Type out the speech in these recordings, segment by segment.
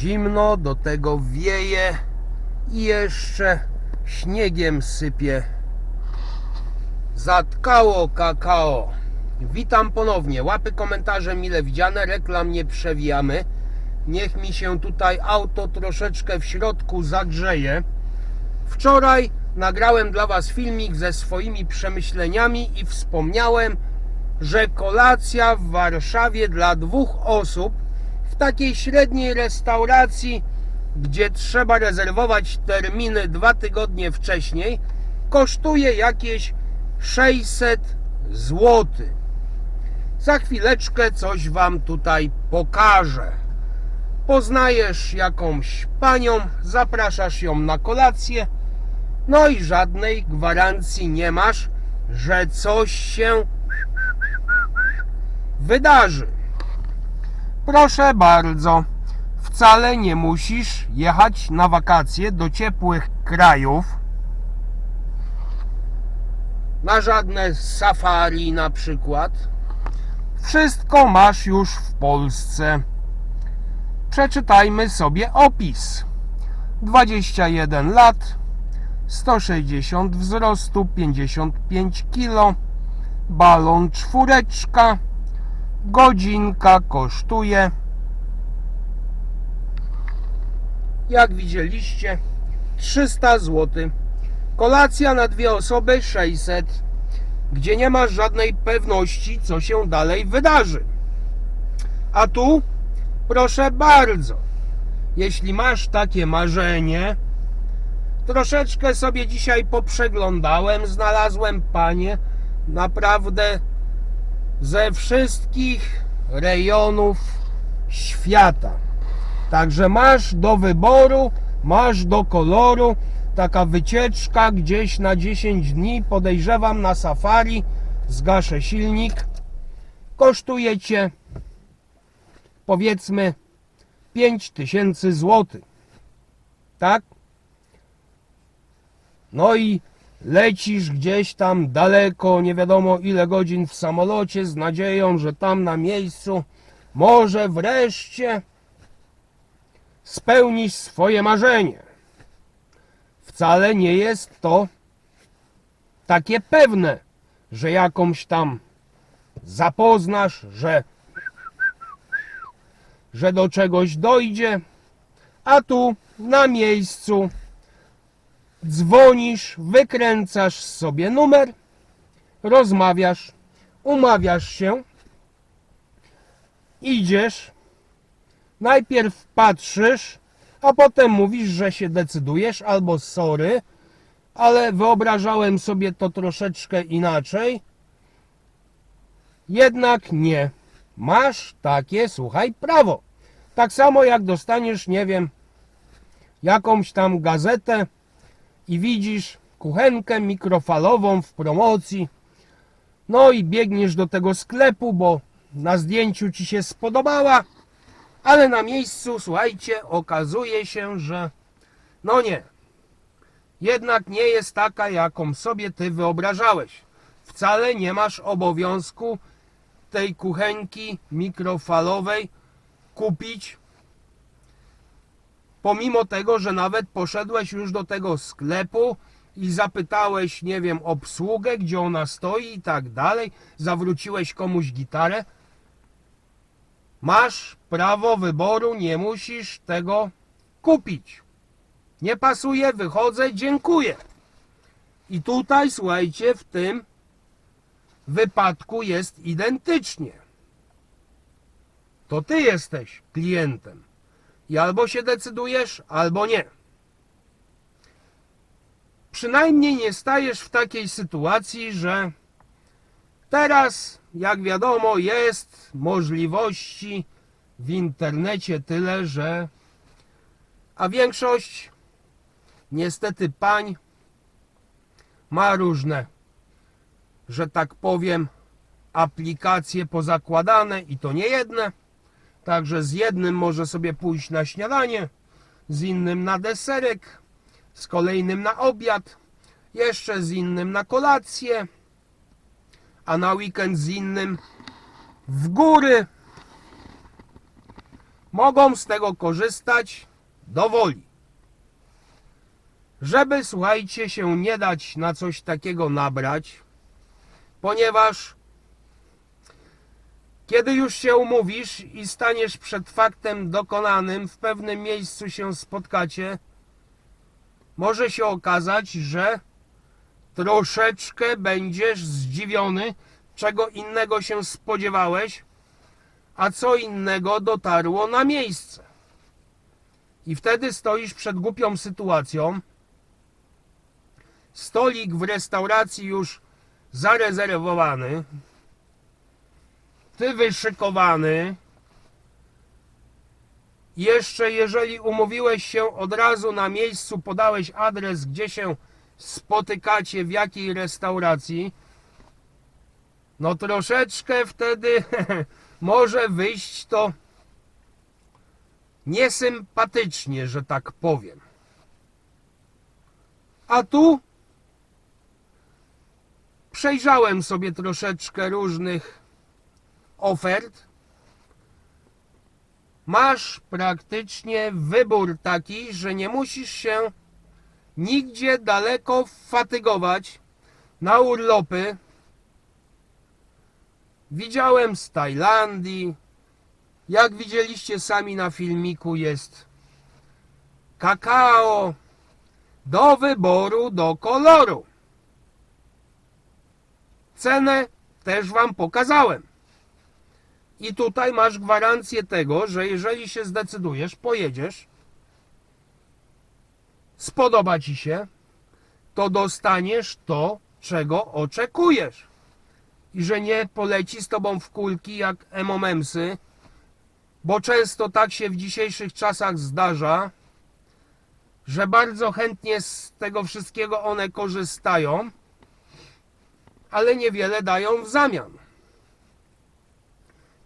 Zimno, do tego wieje i jeszcze śniegiem sypie. Zatkało kakao. Witam ponownie. Łapy komentarze mile widziane, reklam nie przewijamy. Niech mi się tutaj auto troszeczkę w środku zagrzeje. Wczoraj nagrałem dla Was filmik ze swoimi przemyśleniami i wspomniałem, że kolacja w Warszawie dla dwóch osób w takiej średniej restauracji, gdzie trzeba rezerwować terminy dwa tygodnie wcześniej, kosztuje jakieś 600 zł. Za chwileczkę coś Wam tutaj pokażę. Poznajesz jakąś panią, zapraszasz ją na kolację, no i żadnej gwarancji nie masz, że coś się wydarzy. Proszę bardzo, wcale nie musisz jechać na wakacje do ciepłych krajów. Na żadne safari na przykład. Wszystko masz już w Polsce. Przeczytajmy sobie opis. 21 lat, 160 wzrostu, 55 kg, balon czwóreczka, godzinka kosztuje, jak widzieliście, 300 zł. Kolacja na dwie osoby 600, gdzie nie masz żadnej pewności, co się dalej wydarzy. A tu, proszę bardzo, jeśli masz takie marzenie, troszeczkę sobie dzisiaj poprzeglądałem, znalazłem panie naprawdę ze wszystkich rejonów świata. Także masz do wyboru, masz do koloru. Taka wycieczka gdzieś na 10 dni, podejrzewam na safari, zgaszę silnik. Kosztuje cię powiedzmy 5000 zł. Tak? No i lecisz gdzieś tam daleko, nie wiadomo ile godzin w samolocie, z nadzieją, że tam na miejscu może wreszcie spełnisz swoje marzenie. Wcale nie jest to takie pewne, że jakąś tam zapoznasz, że, że do czegoś dojdzie, a tu na miejscu dzwonisz, wykręcasz sobie numer, rozmawiasz, umawiasz się, idziesz, najpierw patrzysz, a potem mówisz, że się decydujesz, albo sorry, ale wyobrażałem sobie to troszeczkę inaczej. Jednak nie. Masz takie, słuchaj, prawo. Tak samo jak dostaniesz, nie wiem, jakąś tam gazetę, i widzisz kuchenkę mikrofalową w promocji. No i biegniesz do tego sklepu, bo na zdjęciu ci się spodobała, ale na miejscu, słuchajcie, okazuje się, że no nie. Jednak nie jest taka, jaką sobie ty wyobrażałeś. Wcale nie masz obowiązku tej kuchenki mikrofalowej kupić pomimo tego, że nawet poszedłeś już do tego sklepu i zapytałeś, nie wiem, obsługę, gdzie ona stoi i tak dalej, zawróciłeś komuś gitarę, masz prawo wyboru, nie musisz tego kupić. Nie pasuje, wychodzę, dziękuję. I tutaj, słuchajcie, w tym wypadku jest identycznie. To ty jesteś klientem. I albo się decydujesz, albo nie. Przynajmniej nie stajesz w takiej sytuacji, że teraz, jak wiadomo, jest możliwości w internecie tyle, że a większość niestety pań ma różne, że tak powiem, aplikacje pozakładane i to nie jedne. Także z jednym może sobie pójść na śniadanie, z innym na deserek, z kolejnym na obiad, jeszcze z innym na kolację, a na weekend z innym w góry. mogą z tego korzystać dowoli. Żeby, słuchajcie, się nie dać na coś takiego nabrać, ponieważ kiedy już się umówisz i staniesz przed faktem dokonanym, w pewnym miejscu się spotkacie, może się okazać, że troszeczkę będziesz zdziwiony, czego innego się spodziewałeś, a co innego dotarło na miejsce. I wtedy stoisz przed głupią sytuacją. Stolik w restauracji już zarezerwowany, ty wyszykowany. Jeszcze jeżeli umówiłeś się od razu na miejscu, podałeś adres, gdzie się spotykacie, w jakiej restauracji, no troszeczkę wtedy może wyjść to niesympatycznie, że tak powiem. A tu przejrzałem sobie troszeczkę różnych ofert. Masz praktycznie wybór taki, że nie musisz się nigdzie daleko fatygować na urlopy. Widziałem z Tajlandii. Jak widzieliście sami na filmiku jest kakao do wyboru, do koloru. Cenę też Wam pokazałem. I tutaj masz gwarancję tego, że jeżeli się zdecydujesz, pojedziesz, spodoba Ci się, to dostaniesz to, czego oczekujesz. I że nie poleci z Tobą w kulki jak emomemsy, bo często tak się w dzisiejszych czasach zdarza, że bardzo chętnie z tego wszystkiego one korzystają, ale niewiele dają w zamian.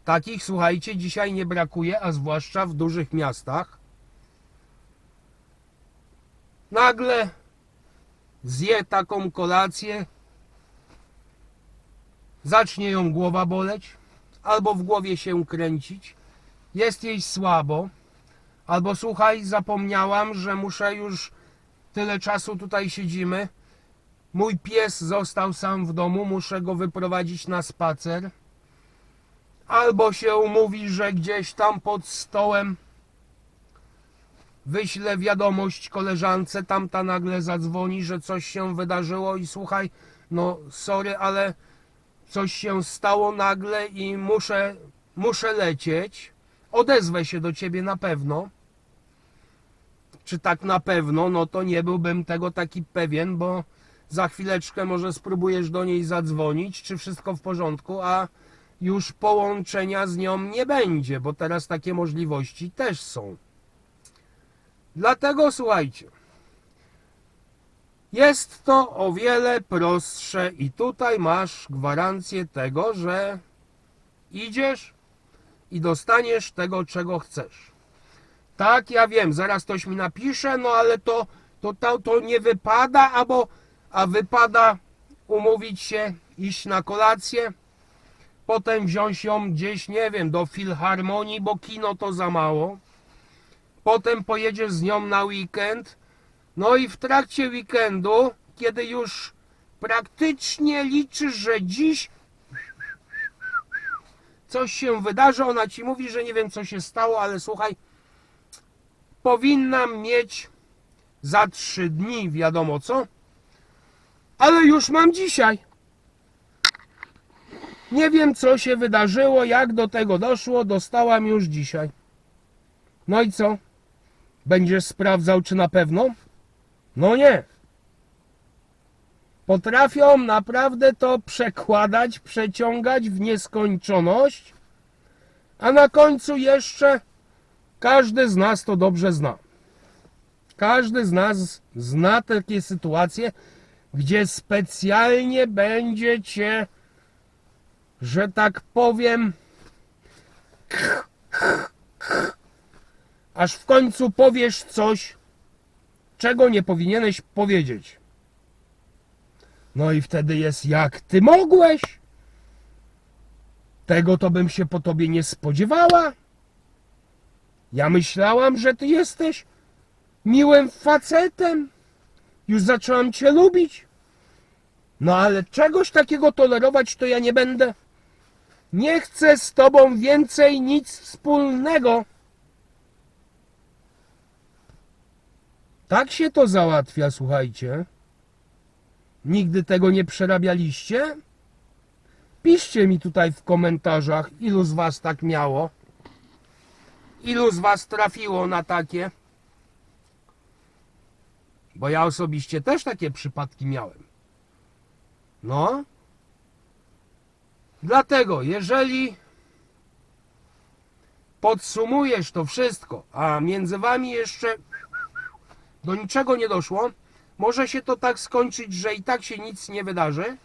Takich, słuchajcie, dzisiaj nie brakuje, a zwłaszcza w dużych miastach. Nagle zje taką kolację, zacznie ją głowa boleć, albo w głowie się kręcić, jest jej słabo, albo słuchaj, zapomniałam, że muszę już tyle czasu tutaj siedzimy. Mój pies został sam w domu, muszę go wyprowadzić na spacer. Albo się umówi, że gdzieś tam pod stołem wyślę wiadomość koleżance, tamta nagle zadzwoni, że coś się wydarzyło i słuchaj, no sorry, ale coś się stało nagle i muszę, muszę lecieć. Odezwę się do ciebie na pewno. Czy tak na pewno? No to nie byłbym tego taki pewien, bo za chwileczkę może spróbujesz do niej zadzwonić, czy wszystko w porządku, a już połączenia z nią nie będzie, bo teraz takie możliwości też są. Dlatego słuchajcie, jest to o wiele prostsze i tutaj masz gwarancję tego, że idziesz i dostaniesz tego, czego chcesz. Tak, ja wiem, zaraz ktoś mi napisze, no ale to, to, to, to nie wypada, albo, a wypada umówić się, iść na kolację, potem wziąć ją gdzieś, nie wiem, do filharmonii, bo kino to za mało. Potem pojedziesz z nią na weekend. No i w trakcie weekendu, kiedy już praktycznie liczysz, że dziś coś się wydarzy, ona ci mówi, że nie wiem co się stało, ale słuchaj, powinnam mieć za trzy dni, wiadomo co, ale już mam dzisiaj. Nie wiem, co się wydarzyło, jak do tego doszło, dostałam już dzisiaj. No i co? Będziesz sprawdzał, czy na pewno? No nie. Potrafią naprawdę to przekładać, przeciągać w nieskończoność, a na końcu jeszcze każdy z nas to dobrze zna. Każdy z nas zna takie sytuacje, gdzie specjalnie będzie cię że tak powiem, aż w końcu powiesz coś, czego nie powinieneś powiedzieć. No i wtedy jest jak ty mogłeś? Tego to bym się po tobie nie spodziewała. Ja myślałam, że ty jesteś miłym facetem. Już zaczęłam cię lubić. No ale czegoś takiego tolerować to ja nie będę. Nie chcę z tobą więcej nic wspólnego. Tak się to załatwia, słuchajcie. Nigdy tego nie przerabialiście? Piszcie mi tutaj w komentarzach, ilu z was tak miało. Ilu z was trafiło na takie? Bo ja osobiście też takie przypadki miałem. No. Dlatego, jeżeli podsumujesz to wszystko, a między wami jeszcze do niczego nie doszło, może się to tak skończyć, że i tak się nic nie wydarzy.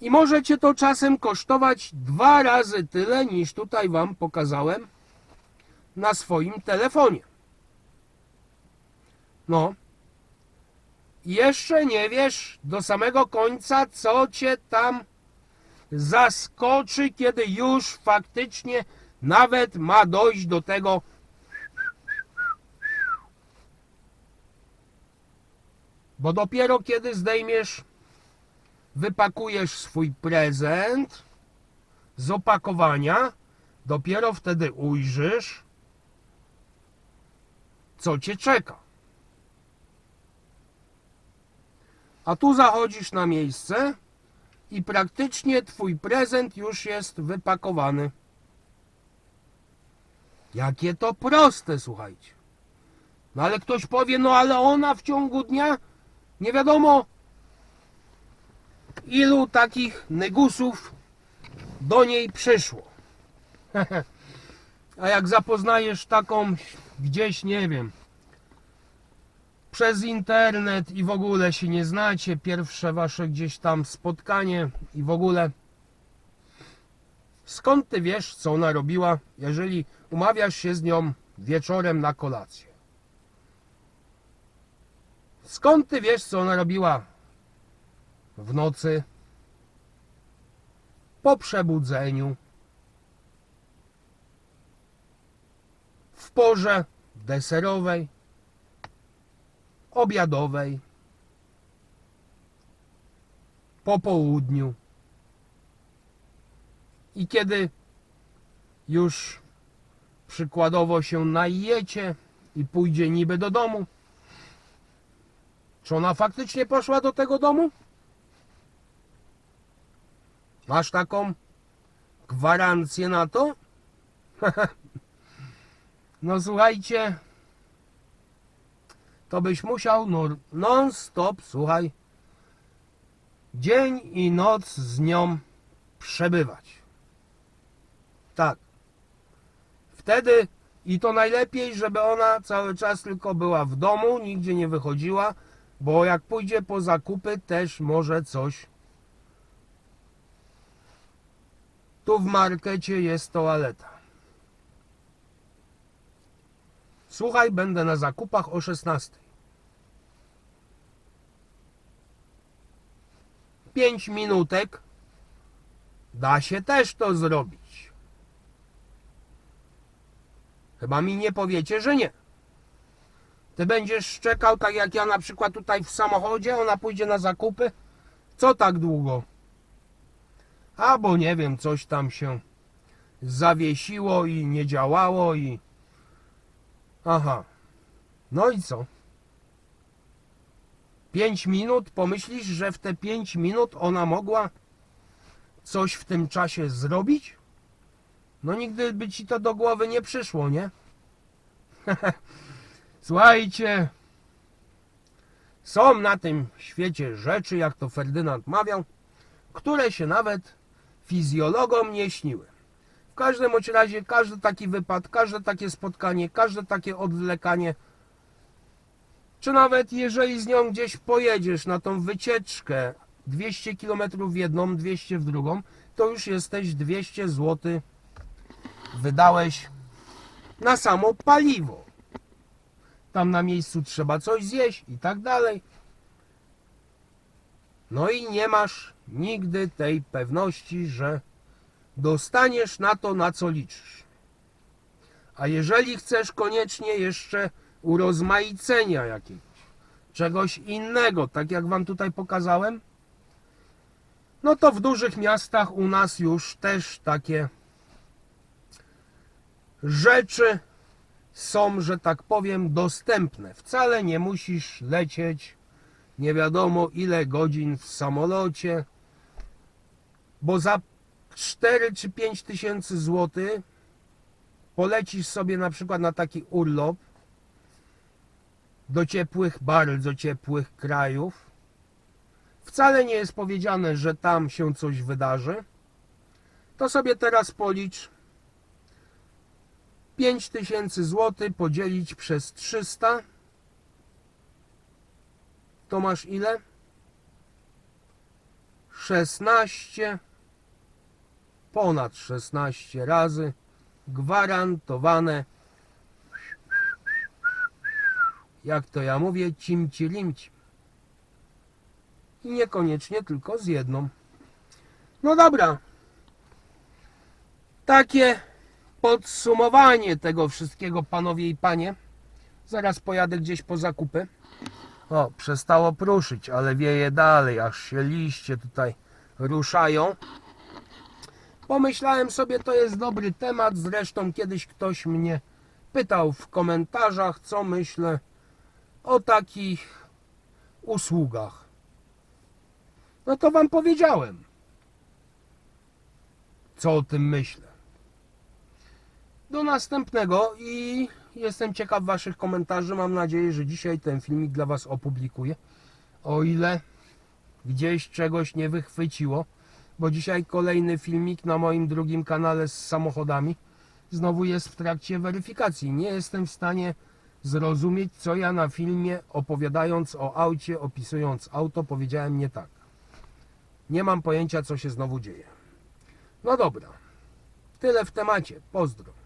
I może cię to czasem kosztować dwa razy tyle, niż tutaj wam pokazałem na swoim telefonie. No. Jeszcze nie wiesz do samego końca, co cię tam zaskoczy, kiedy już faktycznie nawet ma dojść do tego. Bo dopiero kiedy zdejmiesz, wypakujesz swój prezent z opakowania, dopiero wtedy ujrzysz, co cię czeka. A tu zachodzisz na miejsce i praktycznie twój prezent już jest wypakowany. Jakie to proste, słuchajcie. No ale ktoś powie, no ale ona w ciągu dnia nie wiadomo ilu takich negusów do niej przyszło. A jak zapoznajesz taką gdzieś, nie wiem, przez internet i w ogóle się nie znacie, pierwsze wasze gdzieś tam spotkanie i w ogóle skąd ty wiesz, co ona robiła, jeżeli umawiasz się z nią wieczorem na kolację? Skąd ty wiesz, co ona robiła w nocy, po przebudzeniu, w porze deserowej, obiadowej, po południu. I kiedy już przykładowo się najecie i pójdzie niby do domu, czy ona faktycznie poszła do tego domu? Masz taką gwarancję na to? no słuchajcie, to byś musiał no, non-stop, słuchaj, dzień i noc z nią przebywać. Tak. Wtedy i to najlepiej, żeby ona cały czas tylko była w domu, nigdzie nie wychodziła, bo jak pójdzie po zakupy, też może coś. Tu w markecie jest toaleta. Słuchaj, będę na zakupach o 16. 5 minutek. Da się też to zrobić. Chyba mi nie powiecie, że nie. Ty będziesz czekał tak jak ja na przykład tutaj w samochodzie, ona pójdzie na zakupy. Co tak długo? Albo nie wiem, coś tam się zawiesiło i nie działało i... Aha. No i co? 5 minut? Pomyślisz, że w te 5 minut ona mogła coś w tym czasie zrobić? No nigdy by ci to do głowy nie przyszło, nie? Słuchajcie, są na tym świecie rzeczy, jak to Ferdynand mawiał, które się nawet fizjologom nie śniły. Każdym bądź razie każdy taki wypad, każde takie spotkanie, każde takie odwlekanie, czy nawet jeżeli z nią gdzieś pojedziesz na tą wycieczkę 200 km w jedną, 200 w drugą, to już jesteś 200 zł wydałeś na samo paliwo. Tam na miejscu trzeba coś zjeść i tak dalej. No i nie masz nigdy tej pewności, że dostaniesz na to, na co liczysz. A jeżeli chcesz koniecznie jeszcze urozmaicenia jakiegoś, czegoś innego, tak jak Wam tutaj pokazałem, no to w dużych miastach u nas już też takie rzeczy są, że tak powiem, dostępne. Wcale nie musisz lecieć nie wiadomo ile godzin w samolocie, bo za 4 czy 5 tysięcy złotych polecisz sobie na przykład na taki urlop do ciepłych, bardzo ciepłych krajów. Wcale nie jest powiedziane, że tam się coś wydarzy. To sobie teraz policz 5 tysięcy złotych podzielić przez 300 to masz ile? 16 ponad 16 razy gwarantowane jak to ja mówię cimci limci. I niekoniecznie tylko z jedną. No dobra. Takie podsumowanie tego wszystkiego panowie i panie. Zaraz pojadę gdzieś po zakupy. O, przestało pruszyć, ale wieje dalej, aż się liście tutaj ruszają. Pomyślałem sobie, to jest dobry temat. Zresztą kiedyś ktoś mnie pytał w komentarzach, co myślę o takich usługach. No to Wam powiedziałem, co o tym myślę. Do następnego i jestem ciekaw Waszych komentarzy. Mam nadzieję, że dzisiaj ten filmik dla Was opublikuję. O ile gdzieś czegoś nie wychwyciło, bo dzisiaj kolejny filmik na moim drugim kanale z samochodami znowu jest w trakcie weryfikacji. Nie jestem w stanie zrozumieć, co ja na filmie opowiadając o aucie, opisując auto, powiedziałem nie tak. Nie mam pojęcia, co się znowu dzieje. No dobra, tyle w temacie. Pozdro.